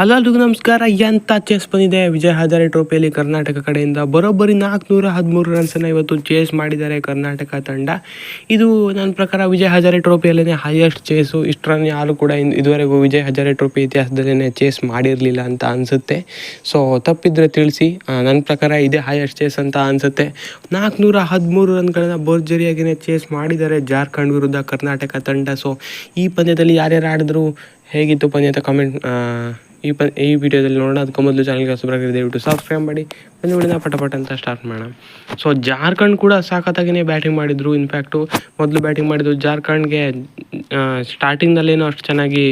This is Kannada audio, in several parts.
ಹಲೋ ನಮಸ್ಕಾರ. ಎಂತ ಚೇಸ್ ಬಂದಿದೆ. ವಿಜಯ್ ಹಜಾರೆ ಟ್ರೋಫಿಯಲ್ಲಿ ಕರ್ನಾಟಕ ಕಡೆಯಿಂದ ಬರೋಬ್ಬರಿ ನಾಲ್ಕುನೂರ ಹದಿಮೂರು ರನ್ಸನ್ನು ಇವತ್ತು ಚೇಸ್ ಮಾಡಿದ್ದಾರೆ ಕರ್ನಾಟಕ ತಂಡ. ಇದು ನನ್ನ ಪ್ರಕಾರ ವಿಜಯ್ ಹಜಾರೆ ಟ್ರೋಫಿಯಲ್ಲೇ ಹೈಯೆಸ್ಟ್ ಚೇಸು ಇಷ್ಟು ಯಾರು ಕೂಡ ಇದುವರೆಗೂ ವಿಜಯ್ ಹಜಾರೆ ಟ್ರೋಫಿ ಇತಿಹಾಸದಲ್ಲೇ ಚೇಸ್ ಮಾಡಿರಲಿಲ್ಲ ಅಂತ ಅನಿಸುತ್ತೆ. ಸೊ ತಪ್ಪಿದ್ರೆ ತಿಳಿಸಿ. ನನ್ನ ಪ್ರಕಾರ ಇದೇ ಹೈಯೆಸ್ಟ್ ಚೇಸ್ ಅಂತ ಅನಿಸುತ್ತೆ. ನಾಲ್ಕುನೂರ ಹದಿಮೂರು ರನ್ಗಳನ್ನು ಭರ್ಜರಿಯಾಗಿಯೇ ಚೇಸ್ ಮಾಡಿದ್ದಾರೆ ಜಾರ್ಖಂಡ್ ವಿರುದ್ಧ ಕರ್ನಾಟಕ ತಂಡ. ಸೊ ಈ ಪಂದ್ಯದಲ್ಲಿ ಯಾರ್ಯಾರು ಆಡಿದ್ರು? ಹೇಗಿತ್ತು ಪಂದ್ಯ ಅಂತ ಕಮೆಂಟ್ ಈ ಪ, ಈ ವಿಡಿಯೋದಲ್ಲಿ ನೋಡೋಣ. ಅದಕ್ಕೆ ಮೊದಲು ಚಾನಲ್ಗೆ ಹೊಸಬರಾಗಿ ದಯವಿಟ್ಟು ಸಬ್ಸ್ಕ್ರೈಬ್ ಮಾಡಿ. ಒಂದು ಉಳಿದ ಪಟಪಟ ಪಟ ಅಂತ ಸ್ಟಾರ್ಟ್ ಮಾಡೋಣ. ಸೊ ಜಾರ್ಖಂಡ್ ಕೂಡ ಸಾಕತ್ತಾಗಿಯೇ ಬ್ಯಾಟಿಂಗ್ ಮಾಡಿದರು. ಇನ್ಫ್ಯಾಕ್ಟು ಮೊದಲು ಬ್ಯಾಟಿಂಗ್ ಮಾಡಿದ್ರು ಜಾರ್ಖಂಡ್ಗೆ ಸ್ಟಾರ್ಟಿಂಗ್ನಲ್ಲೇನೋ ಅಷ್ಟು ಚೆನ್ನಾಗಿ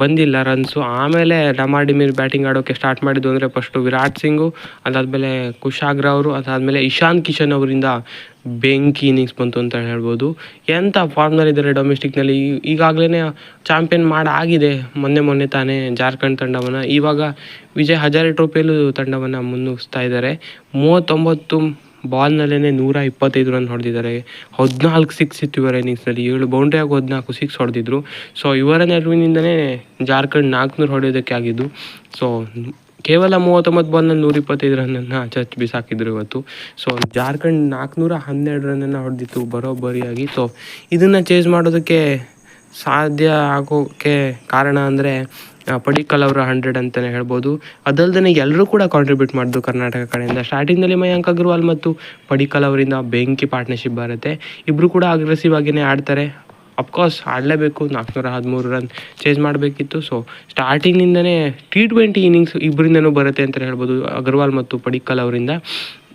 ಬಂದಿಲ್ಲ ರನ್ಸು ಆಮೇಲೆ ಡಮಾಡಿಮಿರ್ ಬ್ಯಾಟಿಂಗ್ ಆಡೋಕ್ಕೆ ಸ್ಟಾರ್ಟ್ ಮಾಡಿದ್ದು ಅಂದರೆ ಫಸ್ಟು ವಿರಾಟ್ ಸಿಂಗು, ಅದಾದಮೇಲೆ ಕುಶಾಗ್ರ ಅವರು, ಅದಾದಮೇಲೆ ಇಶಾನ್ ಕಿಶನ್ ಅವರಿಂದ ಬೆಂಕಿ ಇನ್ನಿಂಗ್ಸ್ ಬಂತು ಅಂತ ಹೇಳ್ಬೋದು. ಎಂಥ ಫಾರ್ಮ್ನಲ್ಲಿದ್ದಾರೆ ಡೊಮೆಸ್ಟಿಕ್ನಲ್ಲಿ ಈಗಾಗಲೇ ಚಾಂಪಿಯನ್ ಮಾಡಾಗಿದೆ ಮೊನ್ನೆ ಮೊನ್ನೆ ತಾನೇ ಜಾರ್ಖಂಡ್ ತಂಡವನ್ನು. ಇವಾಗ ವಿಜಯ್ ಹಜಾರೆ ಟ್ರೋಫಿಯಲ್ಲೂ ತಂಡವನ್ನು ಮುನ್ನುಗ್ಸ್ತಾ ಇದ್ದಾರೆ. ಮೂವತ್ತೊಂಬತ್ತು ಬಾಲ್ನಲ್ಲೇ ನೂರ ಇಪ್ಪತ್ತೈದು ರನ್ ಹೊಡೆದಿದ್ದಾರೆ. ಹದಿನಾಲ್ಕು ಸಿಕ್ಸ್ ಇತ್ತು ಇವರ ಇನ್ನಿಂಗ್ಸ್ನಲ್ಲಿ ಏಳು ಬೌಂಡ್ರಿ ಹಾಗೂ ಹದಿನಾಲ್ಕು ಸಿಕ್ಸ್ ಹೊಡೆದಿದ್ರು. ಸೊ ಇವರ ನೆರವಿನಿಂದನೇ ಜಾರ್ಖಂಡ್ ನಾಲ್ಕುನೂರು ಹೊಡೆಯೋದಕ್ಕೆ ಆಗಿದ್ದು. ಸೊ ಕೇವಲ ಮೂವತ್ತೊಂಬತ್ತು ಬಾಲ್ನಲ್ಲಿ ನೂರ ಇಪ್ಪತ್ತೈದು ರನ್ನನ್ನು ಚರ್ಚ್ ಬಿಸಾಕಿದ್ರು ಇವತ್ತು. ಸೊ ಜಾರ್ಖಂಡ್ ನಾಲ್ಕುನೂರ ಹನ್ನೆರಡು ರನ್ನನ್ನು ಹೊಡೆದಿತ್ತು ಬರೋಬ್ಬರಿಯಾಗಿ. ಸೊ ಇದನ್ನು ಚೇಸ್ ಮಾಡೋದಕ್ಕೆ ಸಾಧ್ಯ ಆಗೋಕ್ಕೆ ಕಾರಣ ಅಂದರೆ ಪಡಿಕ್ಕಲ್ ಅವರ ಹಂಡ್ರೆಡ್ ಅಂತಲೇ ಹೇಳ್ಬೋದು. ಅದಲ್ಲದೆ ಎಲ್ಲರೂ ಕೂಡ ಕಾಂಟ್ರಿಬ್ಯೂಟ್ ಮಾಡಿದ್ರು ಕರ್ನಾಟಕ ಕಡೆಯಿಂದ. ಸ್ಟಾರ್ಟಿಂಗ್ನಲ್ಲಿ ಮಯಾಂಕ್ ಅಗರ್ವಾಲ್ ಮತ್ತು ಪಡಿಕಲ್ ಅವರಿಂದ ಬೆಂಕಿ ಪಾರ್ಟ್ನರ್ಶಿಪ್ ಬರುತ್ತೆ. ಇಬ್ಬರು ಕೂಡ ಅಗ್ರೆಸಿವ್ ಆಗಿಯೇ ಆಡ್ತಾರೆ. ಅಫ್ಕೋರ್ಸ್ ಆಡಲೇಬೇಕು. ನಾಲ್ಕುನೂರ ಹದಿಮೂರು ರನ್ ಚೇಸ್ ಮಾಡಬೇಕಿತ್ತು. ಸೊ ಸ್ಟಾರ್ಟಿಂಗ್ನಿಂದನೇ ಟಿ ಟ್ವೆಂಟಿ ಇನ್ನಿಂಗ್ಸ್ ಇಬ್ಬರಿಂದನೂ ಬರುತ್ತೆ ಅಂತಲೇ ಹೇಳ್ಬೋದು ಅಗರ್ವಾಲ್ ಮತ್ತು ಪಡಿಕಲ್ ಅವರಿಂದ.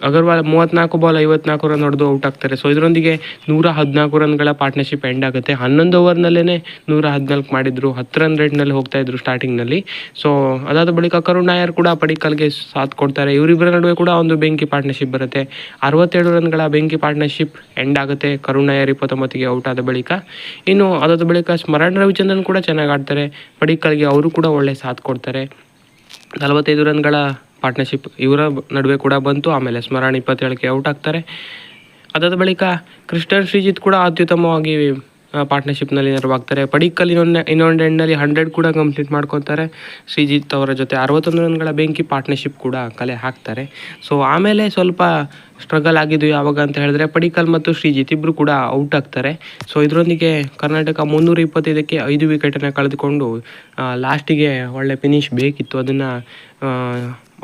ಅಗರ್ವಾಲ್ ಮೂವತ್ನಾಲ್ಕು ಬಾಲ್ ಐವತ್ನಾಲ್ಕು ರನ್ ಹೊಡೆದು ಔಟ್ ಆಗ್ತಾರೆ. ಸೊ ಇದರೊಂದಿಗೆ ನೂರ ಹದಿನಾಲ್ಕು ರನ್ಗಳ ಪಾರ್ಟ್ನರ್ಶಿಪ್ ಎಂಡ್ ಆಗುತ್ತೆ. ಹನ್ನೊಂದು ಓವರ್ನಲ್ಲೇ ನೂರ ಹದಿನಾಲ್ಕು ಮಾಡಿದ್ರು. ಹತ್ತು ರನ್ ರೇಟ್ನಲ್ಲಿ ಹೋಗ್ತಾ ಇದ್ರು ಸ್ಟಾರ್ಟಿಂಗ್ನಲ್ಲಿ ಸೊ ಅದಾದ ಬಳಿಕ ಕರುಣ್ ನಾಯರ್ ಕೂಡ ಪಡಿಕಲ್ಗೆ ಸಾಥ್ ಕೊಡ್ತಾರೆ. ಇವರಿಬ್ಬರ ನಡುವೆ ಕೂಡ ಒಂದು ಬೆಂಕಿ ಪಾರ್ಟ್ನರ್ಶಿಪ್ ಬರುತ್ತೆ. ಅರವತ್ತೆರಡು ರನ್ಗಳ ಬೆಂಕಿ ಪಾರ್ಟ್ನರ್ಶಿಪ್ ಎಂಡ್ ಆಗುತ್ತೆ ಕರುಣ್ ನಾಯರ್ ಇಪ್ಪತ್ತೊಂಬತ್ತಿಗೆ ಔಟ್ ಆದ ಬಳಿಕ. ಇನ್ನು ಅದಾದ ಬಳಿಕ ಸ್ಮರಣ್ ರವಿಚಂದ್ರನ್ ಕೂಡ ಚೆನ್ನಾಗಿ ಆಡ್ತಾರೆ. ಪಡಿಕಲ್ಗೆ ಅವರು ಕೂಡ ಒಳ್ಳೆ ಸಾಥ್ ಕೊಡ್ತಾರೆ. ನಲವತ್ತೈದು ರನ್ಗಳ ಪಾರ್ಟ್ನರ್ಶಿಪ್ ಇವರ ನಡುವೆ ಕೂಡ ಬಂತು. ಆಮೇಲೆ ಸ್ಮರಣ ಇಪ್ಪತ್ತೇಳಕ್ಕೆ ಔಟ್ ಆಗ್ತಾರೆ. ಅದಾದ ಬಳಿಕ ಕೃಷ್ಣನ್ ಶ್ರೀಜಿತ್ ಕೂಡ ಅತ್ಯುತ್ತಮವಾಗಿ ಪಾರ್ಟ್ನರ್ಶಿಪ್ನಲ್ಲಿ ನೆರವಾಗ್ತಾರೆ. ಪಡಿಕಲ್ ಇನ್ನೊಂದು ಇನ್ನೊಂದು ಎಂಡ್ನಲ್ಲಿ ಹಂಡ್ರೆಡ್ ಕೂಡ ಕಂಪ್ಲೀಟ್ ಮಾಡ್ಕೊತಾರೆ. ಶ್ರೀಜಿತ್ ಅವರ ಜೊತೆ ಅರವತ್ತೊಂದು ರನ್ಗಳ ಬೆಂಕಿ ಪಾರ್ಟ್ನರ್ಶಿಪ್ ಕೂಡ ಕಲೆ ಹಾಕ್ತಾರೆ. ಸೊ, ಆಮೇಲೆ ಸ್ವಲ್ಪ ಸ್ಟ್ರಗಲ್ ಆಗಿದ್ದು ಯಾವಾಗ ಅಂತ ಹೇಳಿದ್ರೆ ಪಡಿಕಲ್ ಮತ್ತು ಶ್ರೀಜಿತ್ ಇಬ್ಬರು ಕೂಡ ಔಟ್ ಆಗ್ತಾರೆ. ಸೊ, ಇದರೊಂದಿಗೆ ಕರ್ನಾಟಕ ಮುನ್ನೂರ ಇಪ್ಪತ್ತೈದಕ್ಕೆ ಐದು ವಿಕೆಟನ್ನು ಕಳೆದುಕೊಂಡು ಲಾಸ್ಟಿಗೆ ಒಳ್ಳೆ ಫಿನಿಶ್ ಬೇಕಿತ್ತು. ಅದನ್ನು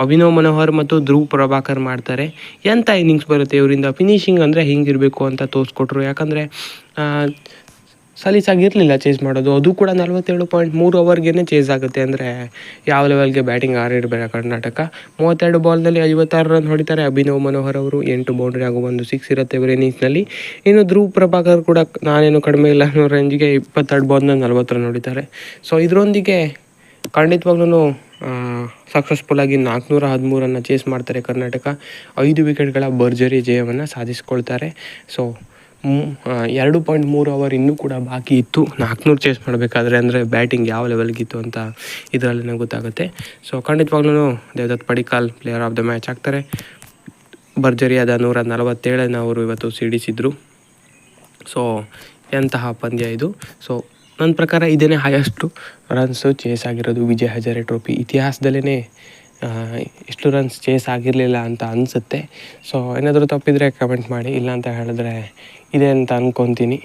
ಅಭಿನವ್ ಮನೋಹರ್ ಮತ್ತು ಧ್ರುವ್ ಪ್ರಭಾಕರ್ ಮಾಡ್ತಾರೆ. ಎಂಥ ಇನ್ನಿಂಗ್ಸ್ ಬರುತ್ತೆ ಇವರಿಂದ? ಫಿನಿಶಿಂಗ್ ಅಂದರೆ ಹಿಂಗಿರಬೇಕು ಅಂತ ತೋರಿಸ್ಕೊಟ್ರು. ಯಾಕಂದರೆ ಸಲೀಸಾಗಿರಲಿಲ್ಲ ಚೇಸ್ ಮಾಡೋದು. ಅದು ಕೂಡ ನಲವತ್ತೇಳು ಪಾಯಿಂಟ್ ಮೂರು ಓವರ್ಗೆ ಚೇಸ್ ಆಗುತ್ತೆ. ಅಂದರೆ ಯಾವ ಲೆವೆಲ್ಗೆ ಬ್ಯಾಟಿಂಗ್ ಆಡಿರಬೇಕು ಕರ್ನಾಟಕ. ಮೂವತ್ತೆರಡು ಬಾಲ್ನಲ್ಲಿ ಐವತ್ತಾರು ರನ್ ಹೊಡಿತಾರೆ ಅಭಿನವ್ ಮನೋಹರ್ ಅವರು. ಎಂಟು ಬೌಂಡ್ರಿ ಆಗೋ ಒಂದು ಸಿಕ್ಸ್ ಇರುತ್ತೆ ಇವರ ಇನ್ನಿಂಗ್ಸ್ನಲ್ಲಿ ಇನ್ನು ಧ್ರುವ್ ಪ್ರಭಾಕರ್ ಕೂಡ ನಾನೇನು ಕಡಿಮೆ ಇಲ್ಲ ಅನ್ನೋ ರೇಂಜ್ಗೆ ಇಪ್ಪತ್ತೆರಡು ಬಾಲ್ನಲ್ಲಿ ನಲ್ವತ್ತು ರನ್ ಹೊಡಿತಾರೆ. ಸೊ ಇದರೊಂದಿಗೆ ಖಂಡಿತವಾಗ್ಲೂ ಸಕ್ಸಸ್ಫುಲ್ ಆಗಿ ನಾಲ್ಕುನೂರ ಹದಿಮೂರನ್ನು ಚೇಸ್ ಮಾಡ್ತಾರೆ ಕರ್ನಾಟಕ. ಐದು ವಿಕೆಟ್ಗಳ ಭರ್ಜರಿ ಜಯವನ್ನು ಸಾಧಿಸ್ಕೊಳ್ತಾರೆ. ಸೊ ಎರಡು ಪಾಯಿಂಟ್ ಮೂರು ಅವರ್ ಇನ್ನೂ ಕೂಡ ಬಾಕಿ ಇತ್ತು. ನಾಲ್ಕುನೂರು ಚೇಸ್ ಮಾಡಬೇಕಾದ್ರೆ ಅಂದರೆ ಬ್ಯಾಟಿಂಗ್ ಯಾವ ಲೆವೆಲ್ಗಿತ್ತು ಅಂತ ಇದರಲ್ಲಿ ಗೊತ್ತಾಗುತ್ತೆ. ಸೊ ಖಂಡಿತವಾಗ್ಲೂ Devdutt Padikkal player of the match ಆಗ್ತಾರೆ. ಭರ್ಜರಿಯಾದ ನೂರ ನಲವತ್ತೇಳನ್ನು ಅವರು ಇವತ್ತು ಸಿಡಿಸಿದ್ರು. ಸೊ ಎಂತಹ ಪಂದ್ಯ ಇದು. ಸೊ ನನ್ನ ಪ್ರಕಾರ ಇದೇ ಹೈಯೆಸ್ಟು ರನ್ಸು ಚೇಸ್ ಆಗಿರೋದು ವಿಜಯ್ ಹಜಾರೆ ಟ್ರೋಫಿ ಇತಿಹಾಸದಲ್ಲೇ ಇಷ್ಟು ರನ್ಸ್ ಚೇಸ್ ಆಗಿರಲಿಲ್ಲ ಅಂತ ಅನಿಸುತ್ತೆ. ಸೊ ಏನಾದರೂ ತಪ್ಪಿದರೆ ಕಮೆಂಟ್ ಮಾಡಿ, ಇಲ್ಲ ಅಂತ ಹೇಳಿದ್ರೆ ಇದೆ ಅಂತ ಅಂದ್ಕೊತೀನಿ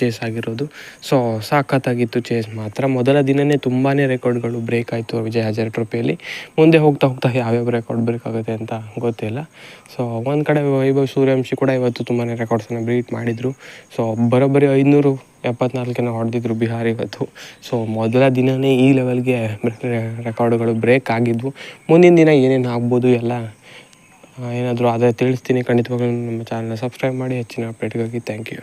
ಚೇಸ್ ಆಗಿರೋದು. ಸೊ ಸಾಕತ್ತಾಗಿತ್ತು ಚೇಸ್ ಮಾತ್ರ. ಮೊದಲ ದಿನವೇ ತುಂಬಾ ರೆಕಾರ್ಡ್ಗಳು ಬ್ರೇಕ್ ಆಯಿತು ವಿಜಯ್ ಹಜಾರೆ ಟ್ರೋಫಿಯಲ್ಲಿ ಮುಂದೆ ಹೋಗ್ತಾ ಹೋಗ್ತಾ ಯಾವ್ಯಾವ ರೆಕಾರ್ಡ್ ಬ್ರೇಕ್ ಆಗುತ್ತೆ ಅಂತ ಗೊತ್ತಿಲ್ಲ. ಸೊ ಒಂದು ಕಡೆ ವೈಭವ್ ಸೂರ್ಯವಂಶಿ ಕೂಡ ಇವತ್ತು ತುಂಬಾ ರೆಕಾರ್ಡ್ಸನ್ನು ಬ್ರೀಟ್ ಮಾಡಿದರು. ಸೊ ಬರೋಬ್ಬರಿ ಐದುನೂರು ಎಪ್ಪತ್ನಾಲ್ಕನ್ನು ಹೊಡೆದಿದ್ರು ಬಿಹಾರ್ ಇವತ್ತು. ಸೊ ಮೊದಲ ದಿನವೇ ಈ ಲೆವೆಲ್ಗೆ ರೆಕಾರ್ಡುಗಳು ಬ್ರೇಕ್ ಆಗಿದ್ವು. ಮುಂದಿನ ದಿನ ಏನೇನು ಆಗ್ಬೋದು ಎಲ್ಲ ಏನಾದರೂ ಆದರೆ ತಿಳಿಸ್ತೀನಿ. ಖಂಡಿತವಾಗ್ಲೂ ನಮ್ಮ ಚಾನಲ್ನ ಸಬ್ಸ್ಕ್ರೈಬ್ ಮಾಡಿ, ಹೆಚ್ಚಿನ ಅಪ್ಡೇಟ್ಗಾಗಿ ಥ್ಯಾಂಕ್ ಯು